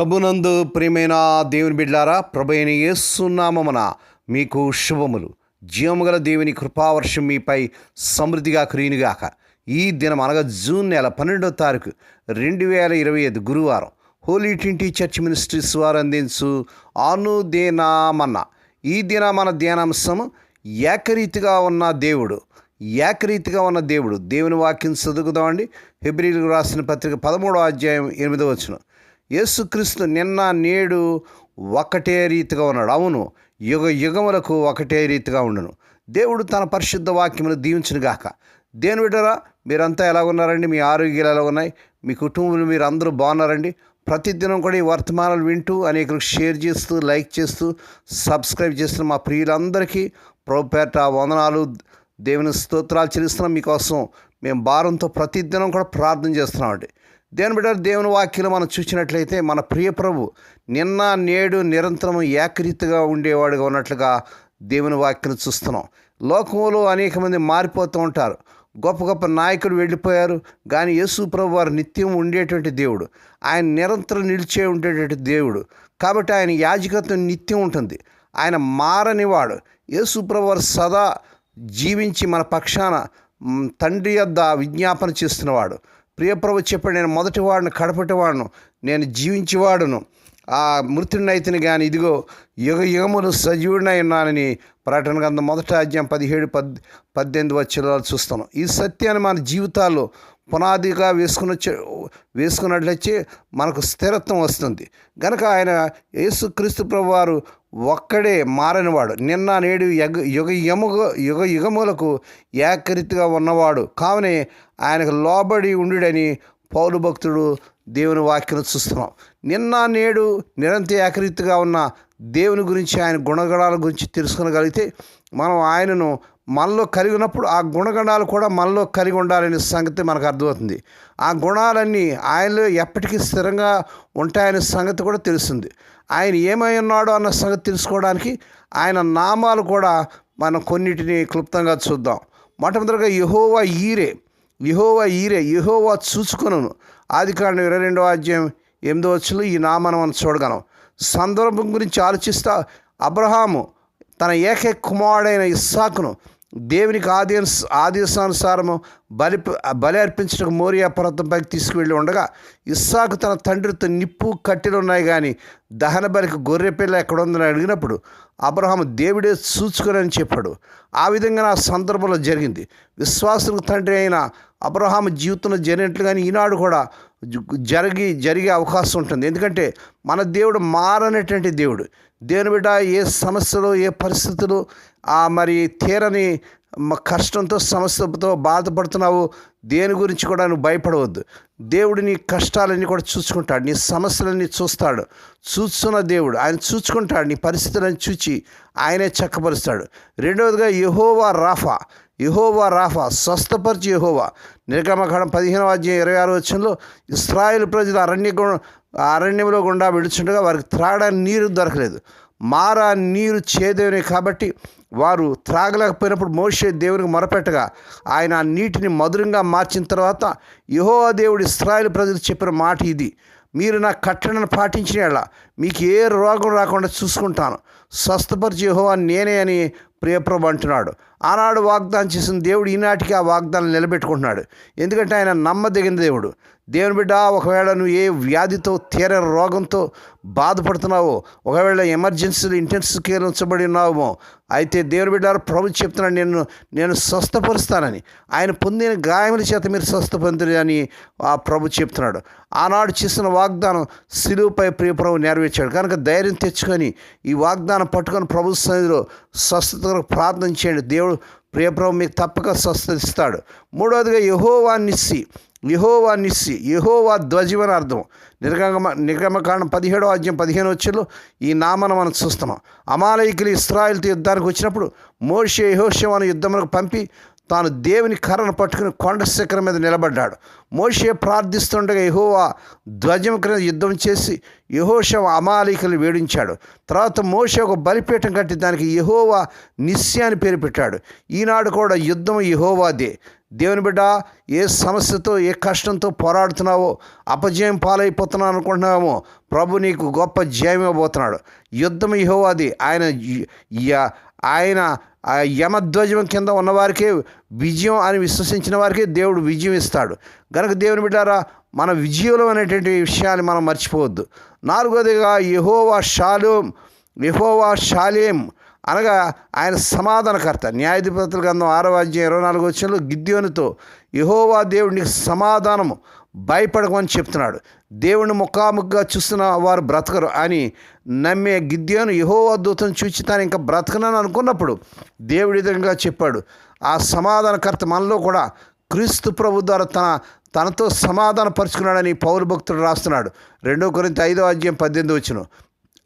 ప్రభునందు ప్రియమైన దేవుని బిడ్డారా ప్రభు అయిన యేసునామమున మీకు శుభములు. జీవముగల దేవుని కృపావర్షం మీపై సమృద్ధిగా కురియునుగాక. ఈ దినం అనగా జూన్ నెల పన్నెండో తారీఖు రెండు వేల ఇరవై ఐదు గురువారం హోలీ ట్వంటీ చర్చ్ మినిస్ట్రీస్ వారు అందించు అనుదేనామన్న. ఈ దిన మన ధ్యానాంశం ఏకరీతిగా ఉన్న దేవుడు ఏకరీతిగా ఉన్న దేవుడు. దేవుని వాక్యం చదువుకుదామండి. ఫిబ్రిలకు రాసిన పత్రిక పదమూడో అధ్యాయం ఎనిమిదో వచ్చిన యేసుక్రీస్తు నిన్న నేడు ఒకటే రీతిగా ఉన్నాడు. అవును యుగ యుగములకు ఒకటే రీతిగా ఉండను. దేవుడు తన పరిశుద్ధ వాక్యమును దీవించును గాక. దేని విడరా మీరంతా ఎలా ఉన్నారండి? మీ ఆరోగ్యాలు ఎలా ఉన్నాయి? మీ కుటుంబంలో మీరు అందరూ బాగున్నారండి? ప్రతిదినం కూడా ఈ వర్తమానాలు వింటూ అనేకులకు షేర్ చేస్తూ లైక్ చేస్తూ సబ్స్క్రైబ్ చేస్తున్న మా ప్రియులందరికీ ప్రోపేట వందనాలు. దేవుని స్తోత్రాలు చెల్లిస్తున్నాం. మీకోసం మేము భారంతో ప్రతిదినం కూడా ప్రార్థన చేస్తున్నామండి. దేవుని బిడ్డ దేవుని వాక్యం మనం చూసినట్లయితే మన ప్రియ ప్రభు నిన్న నేడు నిరంతరం ఏకరీతిగా ఉండేవాడుగా ఉన్నట్లుగా దేవుని వాక్యం చూస్తున్నాం. లోకంలో అనేక మంది మారిపోతూ ఉంటారు. గొప్ప గొప్ప నాయకులు వెళ్ళిపోయారు. కానీ యేసు ప్రభు వారు నిత్యం ఉండేటువంటి దేవుడు. ఆయన నిరంతరం నిలిచే ఉండేటువంటి దేవుడు. కాబట్టి ఆయన యాజకత్వం నిత్యం ఉంటుంది. ఆయన మారనివాడు యేసు ప్రభు వారు సదా జీవించి మన పక్షాన తండ్రి యొద్ద విజ్ఞాపన చేస్తున్నవాడు ప్రియప్రభు చెప్పాడు నేను మొదటి వాడిని కడపటి వాడును నేను జీవించేవాడును. ఆ మృతుడినైతిని కానీ ఇదిగో యుగ యుగములు సజీవుడినై ఉన్నానని ప్రకటన గ్రంథం మొదటి అధ్యాయం పదిహేడు పద్ పద్దెనిమిది వచ్చేలా చూస్తాను. ఈ సత్యాన్ని మన జీవితాల్లో పునాదిగా వేసుకుని వేసుకున్నట్లయితే మనకు స్థిరత్వం వస్తుంది. గనక ఆయన యేసుక్రీస్తు ప్రభు వారు ఒక్కడే మారనివాడు. నిన్న నేడు యగ యుగ యముగ యుగ యుగములకు ఏకరీతిగా ఉన్నవాడు. కావునే ఆయనకు లోబడి ఉండుడని పౌరు భక్తుడు దేవుని వాక్యం చూస్తున్నాం. నిన్న నేడు నిరంతర ఏకరీతిగా ఉన్న దేవుని గురించి ఆయన గుణగణాల గురించి తెలుసుకోగలిగితే మనం ఆయనను మనలో కలిగి ఉన్నప్పుడు ఆ గుణగణాలు కూడా మనలో కలిగి ఉండాలనే సంగతి మనకు అర్థమవుతుంది. ఆ గుణాలన్నీ ఆయనలో ఎప్పటికీ స్థిరంగా ఉంటాయనే సంగతి కూడా తెలుస్తుంది. ఆయన ఏమై ఉన్నాడో అన్న సంగతి తెలుసుకోవడానికి ఆయన నామాలు కూడా మనం కొన్నిటిని క్లుప్తంగా చూద్దాం. మొట్టమొదటిగా యహోవా ఈరే యహోవా ఈరే యహోవా చూసుకును ఆది కాండం ఇరవై రెండవ అధ్యాయం ఎనిమిదో వచ్చులు ఈ నామాన్ని మనం చూడగలం. సందర్భం గురించి ఆలోచిస్తా అబ్రహాము తన ఏకైక కుమారుడైన ఇస్సాకును దేవునికి ఆదేశ ఆదేశానుసారము బలి బలి అర్పించడానికి మోరియా పర్వతంపైకి తీసుకువెళ్ళి ఉండగా ఇస్సాకు తన తండ్రితో నిప్పు కట్టెలు ఉన్నాయి కానీ దహన బలికి గొర్రె పిల్ల ఎక్కడ ఉందని అడిగినప్పుడు అబ్రహాము దేవుడే చూచుకునని చెప్పాడు. ఆ విధంగా నా సందర్భంలో జరిగింది. విశ్వాసులకు తండ్రి అయిన అబ్రహాము జీవితంలో జరిగినట్లుగానే ఈనాడు కూడా జరిగి జరిగే అవకాశం ఉంటుంది. ఎందుకంటే మన దేవుడు మారనటువంటి దేవుడు. దేవుని బిడ్డ ఏ సమస్యలు ఏ పరిస్థితులు ఆ మరి తీరని కష్టంతో సమస్యతో బాధపడుతున్నావు దేని గురించి కూడా నువ్వు భయపడవద్దు. దేవుడు నీ కష్టాలన్నీ కూడా చూసుకుంటాడు నీ సమస్యలన్నీ చూస్తాడు. చూస్తున్న దేవుడు ఆయన చూసుకుంటాడు నీ పరిస్థితులను చూచి ఆయనే చక్కపరుస్తాడు. రెండవదిగా యహోవా రాఫా. యహోవా రాఫా స్వస్థపరిచి యహోవా. నిర్గమఖండం పదిహేనవ అధ్యాయం ఇరవై ఆరు వచ్చంలో ఇస్రాయిల్ ప్రజలు అరణ్య అరణ్యంలో గుండా విడుచుండగా వారికి త్రాగడానికి నీరు దొరకలేదు. మారా నీరు చేదేవనే కాబట్టి వారు త్రాగలేకపోయినప్పుడు మోషే దేవునికి మొరపెట్టగా ఆయన ఆ నీటిని మధురంగా మార్చిన తర్వాత యహో దేవుడు ఇస్రాయిల్ ప్రజలు చెప్పిన మాట ఇది. మీరు నా కట్టడను పాటించిన ఎలా మీకు ఏ రోగం రాకుండా చూసుకుంటాను. స్వస్థపరిచి యెహోవా నేనే అని ప్రియప్రభు అంటున్నాడు. ఆనాడు వాగ్దానం చేసిన దేవుడు ఈనాటికి ఆ వాగ్దానం నిలబెట్టుకుంటున్నాడు. ఎందుకంటే ఆయన నమ్మదగిన దేవుడు. దేవుని బిడ్డ ఒకవేళ నువ్వు ఏ వ్యాధితో తీర రోగంతో బాధపడుతున్నావో ఒకవేళ ఎమర్జెన్సీలో ఇంటెన్సివ్ కేర్ ఉంచబడి ఉన్నావో అయితే దేవుని బిడ్డ ప్రభు చెప్తున్నాడు నేను నేను స్వస్థపరుస్తానని. ఆయన పొందిన గాయముల చేత మీరు స్వస్థపొందిరి అని ఆ ప్రభు చెప్తున్నాడు. ఆనాడు చేసిన వాగ్దానం సిలువుపై ప్రియప్రభు నెరవేర్చాడు. కనుక ధైర్యం తెచ్చుకొని ఈ వాగ్దానం పట్టుకొని ప్రభు సన్నిధిలో స్వస్థతకు ప్రార్థన చేయండి. దేవుడు ప్రియప్రభు మీకు తప్పక స్వస్థతిస్తాడు మూడవదిగా యహోవా నిస్సి యహోవా నిస్సి యహోవా ధ్వజం అని అర్థం. నిర్గమ నిర్గమకాండం పదిహేడో అధ్యాయం పదిహేను వచ్చేలో ఈ నామను మనం చూస్తున్నాం. అమాలయకులు ఇస్రాయిల్తో యుద్ధానికి వచ్చినప్పుడు మోషే అని యుద్ధములకు పంపి తాను దేవుని కర్రను పట్టుకుని కొండ శిఖరం మీద నిలబడ్డాడు. మోషే ప్రార్థిస్తుండగా యహోవా ధ్వజం క్రింద యుద్ధం చేసి యహోషవ అమాలికలు వేడించాడు. తర్వాత మోషే ఒక బలిపీఠం కట్టి దానికి యహోవా నిస్య అని పేరు పెట్టాడు. ఈనాడు కూడా యుద్ధం యహోవాదే. దేవుని బిడ్డ ఏ సమస్యతో ఏ కష్టంతో పోరాడుతున్నావో అపజయం పాలైపోతున్నావు అనుకుంటున్నామో ప్రభు నీకు గొప్ప జయం ఇవ్వబోతున్నాడు యుద్ధం యహోవాది. ఆయన య- ఆయన ఆ యమధ్వజం కింద ఉన్నవారికే విజయం అని విశ్వసించిన వారికే దేవుడు విజయం ఇస్తాడు. కనుక దేవుని బిడ్డారా మన విజయంలో అనేటువంటి విషయాన్ని మనం మర్చిపోవద్దు. నాలుగోదిగా యహోవా షాలోం యహోవా షాలేం అనగా ఆయన సమాధానకర్త. న్యాయాధిపతుల గ్రంథం ఆరో అధ్యాయం ఇరవై నాలుగు వచ్చిన గిద్యోనితో యహోవా దేవుడికి సమాధానము భయపడకమని చెప్తున్నాడు. దేవుని ముఖాముఖిగా చూస్తున్న వారు బ్రతకరు. అని నమ్మే గిద్యోను యహో అద్భుతం చూచి తాను ఇంకా బ్రతకనని అనుకున్నప్పుడు దేవుడి విధంగా చెప్పాడు. ఆ సమాధానకర్త మనలో కూడా క్రీస్తు ప్రభు ద్వారా తన తనతో సమాధాన పరుచుకున్నాడని పౌరు భక్తుడు రాస్తున్నాడు. రెండో కొరింత ఐదో అధ్యాయం పద్దెనిమిది వచ్చిన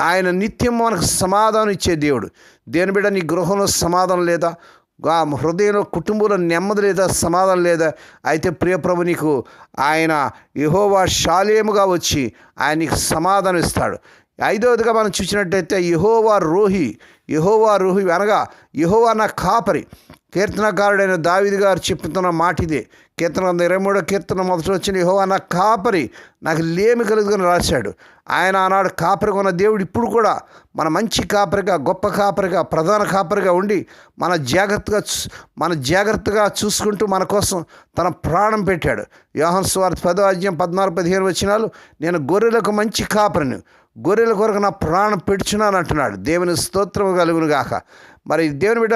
ఆయన నిత్యం మనకు సమాధానం ఇచ్చే దేవుడు. దేని బిడ్డ నీ గృహంలో సమాధానం లేదా? ఆ హృదయంలో కుటుంబంలో నెమ్మది లేదా సమాధానం లేదా అయితే ప్రియప్రభు నీకు ఆయన యహోవా శాలేముగా వచ్చి ఆయన నీకు సమాధానం ఇస్తాడు ఐదవదిగా మనం చూసినట్టయితే యహోవా రోహి యహోవా రోహి అనగా యహోవా నా కాపరి. కీర్తనకారుడైన దావిది గారు చెప్తున్న మాట ఇదే కీర్తన ఇరవై మూడో కీర్తన మొదట వచ్చిన యహోవా నా కాపరి నాకు లేమి కలుగుదని రాశాడు. ఆయన ఆనాడు కాపరిగా ఉన్న దేవుడు ఇప్పుడు కూడా మన మంచి కాపరిగా గొప్ప కాపరిగా ప్రధాన కాపరిగా ఉండి మన జాగ్రత్తగా చూ- మన జాగ్రత్తగా చూసుకుంటూ మన కోసం తన ప్రాణం పెట్టాడు. యోహన్ స్వార్థ పదో అధ్యాయం పద్నాలుగు పదిహేను వచ్చినాలు నేను గొర్రెలకు మంచి కాపరిని గొర్రెల కొరకు నా ప్రాణం పెడుచున్నాను అంటున్నాడు. దేవుని స్తోత్రం కలుగును గాక మరి దేవుని బిడ్డ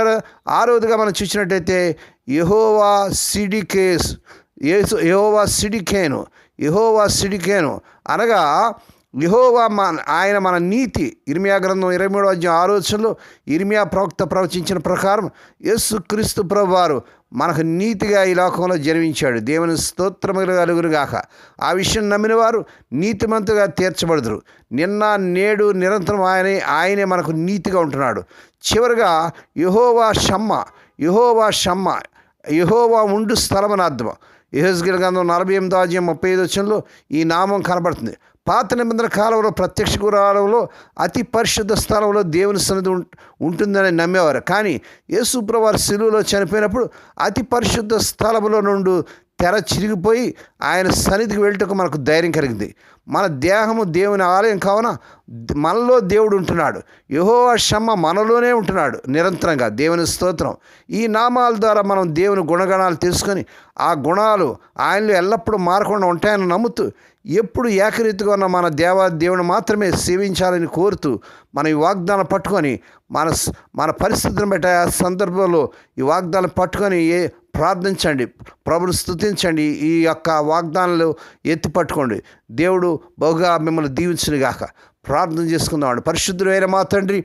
ఆరోదుగా మనం చూసినట్టయితే యహోవా సిడికేస్ యేసు యహోవా సిడికేను యహోవా సిడికేను. అనగా యహోవా మన ఆయన మన నీతి. ఇర్మియా గ్రంథం ఇరవై మూడో అధ్యాయం ఆలోచనలో ఇర్మియా ప్రవక్త ప్రవచించిన ప్రకారం యేసు క్రీస్తు ప్రభు వారు మనకు నీతిగా ఈ లోకంలో జన్మించాడు దేవుని స్తోత్రములు కలుగురు గాక ఆ విషయం నమ్మిన వారు నీతిమంతుగా తీర్చబడుదురు. నిన్న నేడు నిరంతరం ఆయనే ఆయనే మనకు నీతిగా ఉంటున్నాడు. చివరిగా యహోవా షమ్మ యహోవా షమ్మ యహోవా ఉండు స్థలమనార్థం అని అర్థం గంధం నలభై ఎనిమిదో అధ్యాయం ముప్పై ఐదు వచ్చంలో ఈ నామం కనబడుతుంది. పాత నిబంధన కాలంలో ప్రత్యక్ష గురాలంలో అతి పరిశుద్ధ స్థలంలో దేవుని సన్నిధి ఉం- ఉంటుందని నమ్మేవారు. కానీ యేసుప్రవారు శిలువలో చనిపోయినప్పుడు అతి పరిశుద్ధ స్థలంలో నుండి తెర చిరిగిపోయి ఆయన సన్నిధికి వెళ్ళటకు మనకు ధైర్యం కలిగింది. మన దేహము దేవుని ఆలయం కావున మనలో దేవుడు ఉంటున్నాడు. యహో షమ్మ మనలోనే ఉంటున్నాడు నిరంతరంగా. దేవుని స్తోత్రం. ఈ నామాల ద్వారా మనం దేవుని గుణగణాలు తెలుసుకొని ఆ గుణాలు ఆయనలో ఎల్లప్పుడూ మారకుండా ఉంటాయని నమ్ముతూ ఎప్పుడు ఏకరీతిగా ఉన్న మన దేవా దేవుని మాత్రమే సేవించాలని కోరుతూ మన ఈ వాగ్దానం పట్టుకొని మన మన పరిస్థితిని బట్టి ఆ సందర్భంలో ఈ వాగ్దానం పట్టుకొని ఏ ప్రార్థించండి. ప్రభుని స్తుతించండి. ఈ యొక్క వాగ్దానాలు ఎత్తి పట్టుకోండి. దేవుడు బహుగా మిమ్మల్ని దీవించునుగాక. ప్రార్థన చేసుకుందామండి పరిశుద్ధుడైన మా తండ్రి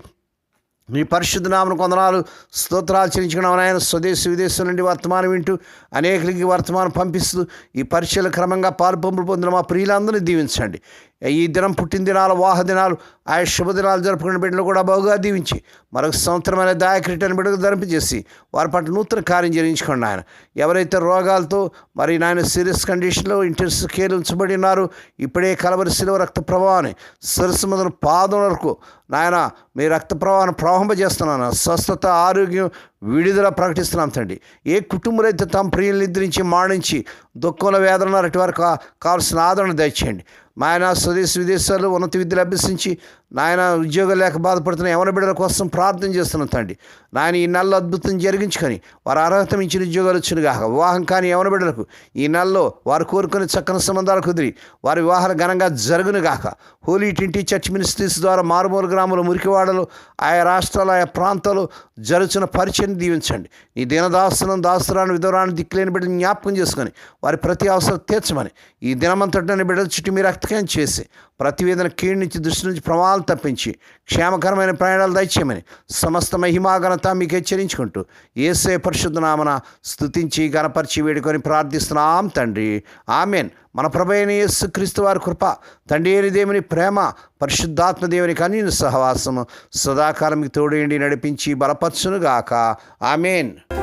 మీ పరిశుద్ధ నామను కొందనాలు స్తోత్రాలు చెల్లించుకున్నాం ఆయన స్వదేశ విదేశం నుండి వర్తమానం వింటూ అనేకులకి వర్తమానం పంపిస్తూ ఈ పరీక్షలు క్రమంగా పాల్పంపులు పొందిన మా ప్రియులందరినీ దీవించండి. ఈ దినం పుట్టినదినాలు వాహదినాలు ఆయా శుభదినాలు జరుపుకున్న బిడ్డలు కూడా బాగుగా దీవించి మరొక సంవత్సరమైన దాయకరిటని బిడ్డకు ధరింపజేసి వారి పట్ల నూతన కార్యం జరిగించుకోండి ఆయన ఎవరైతే రోగాలతో మరి నాయన సీరియస్ కండిషన్లో ఇంటెన్స్ కేర్ ఉంచబడి ఉన్నారు ఇప్పుడే కలవరి శిలువ రక్త ప్రవాహాన్ని సరస్సు మొదలు పాదం వరకు నాయన మీ రక్త ప్రవాహాన్ని ప్రవహింపజేస్తున్నాను. స్వస్థత ఆరోగ్యం విడుదల ప్రకటిస్తున్నాం తండ్రి. ఏ కుటుంబాలు అయితే తమ ప్రియులు నిద్రించి మాడించి దుఃఖంలో వేదన అటు వరకు కా- కావాల్సిన ఆదరణ దయచేయండి. మా ఆయన స్వదేశ విదేశాల్లో ఉన్నత విద్యలు అభ్యసించి నాయన ఉద్యోగం లేక బాధపడుతున్న ఎవరి బిడ్డల కోసం ప్రార్థన చేస్తున్నాం తండ్రి. నాయన ఈ నెలలో అద్భుతం జరిగించుకొని వారు అర్హత మించిన ఉద్యోగాలు వచ్చినగా వివాహం కాని ఎవరి బిడ్డలకు ఈ నెలలో వారు కోరుకునే చక్కని సంబంధాలు కుదిరి వారి వివాహాలు ఘనంగా జరుగును కాక హోలీ టింటి చర్చ్ మినిస్ట్రీస్ ద్వారా మారుమూల గ్రామంలో మురికివాడలు ఆయా రాష్ట్రాలు ఆయా ప్రాంతాలు జరుగుతున్న పరిచయం దీవించండి. ఈ దినదాసనం దాస్తురాన్ని విధవరాన్ని దిక్కులేని బిడ్డను జ్ఞాపకం చేసుకొని వారి ప్రతి అవసరం తీర్చమని ఈ దినమంతటిని బిడ్డల చుట్టూ మీరు రక్తకం చేసి ప్రతివేదన కీడు నుంచి దృష్టి నుంచి ప్రమాదాలు తప్పించి క్షేమకరమైన ప్రయాణాలు దయచేయమని సమస్త మహిమాఘనత మీకు హెచ్చరించుకుంటూ ఏసే పరిశుద్ధనామన స్థుతించి గణపరిచి వేడుకొని ప్రార్థిస్తున్నాం తండ్రి. ఆమెన్. మన ప్రభైన యేసు క్రీస్తు వారి కృప తండ్రి అయిన దేవుని ప్రేమ పరిశుద్ధాత్మ దేవుని కనీన సహవాసము సదాకాలం తోడేండి నడిపించి బలపరచునుగాక. ఆమెన్.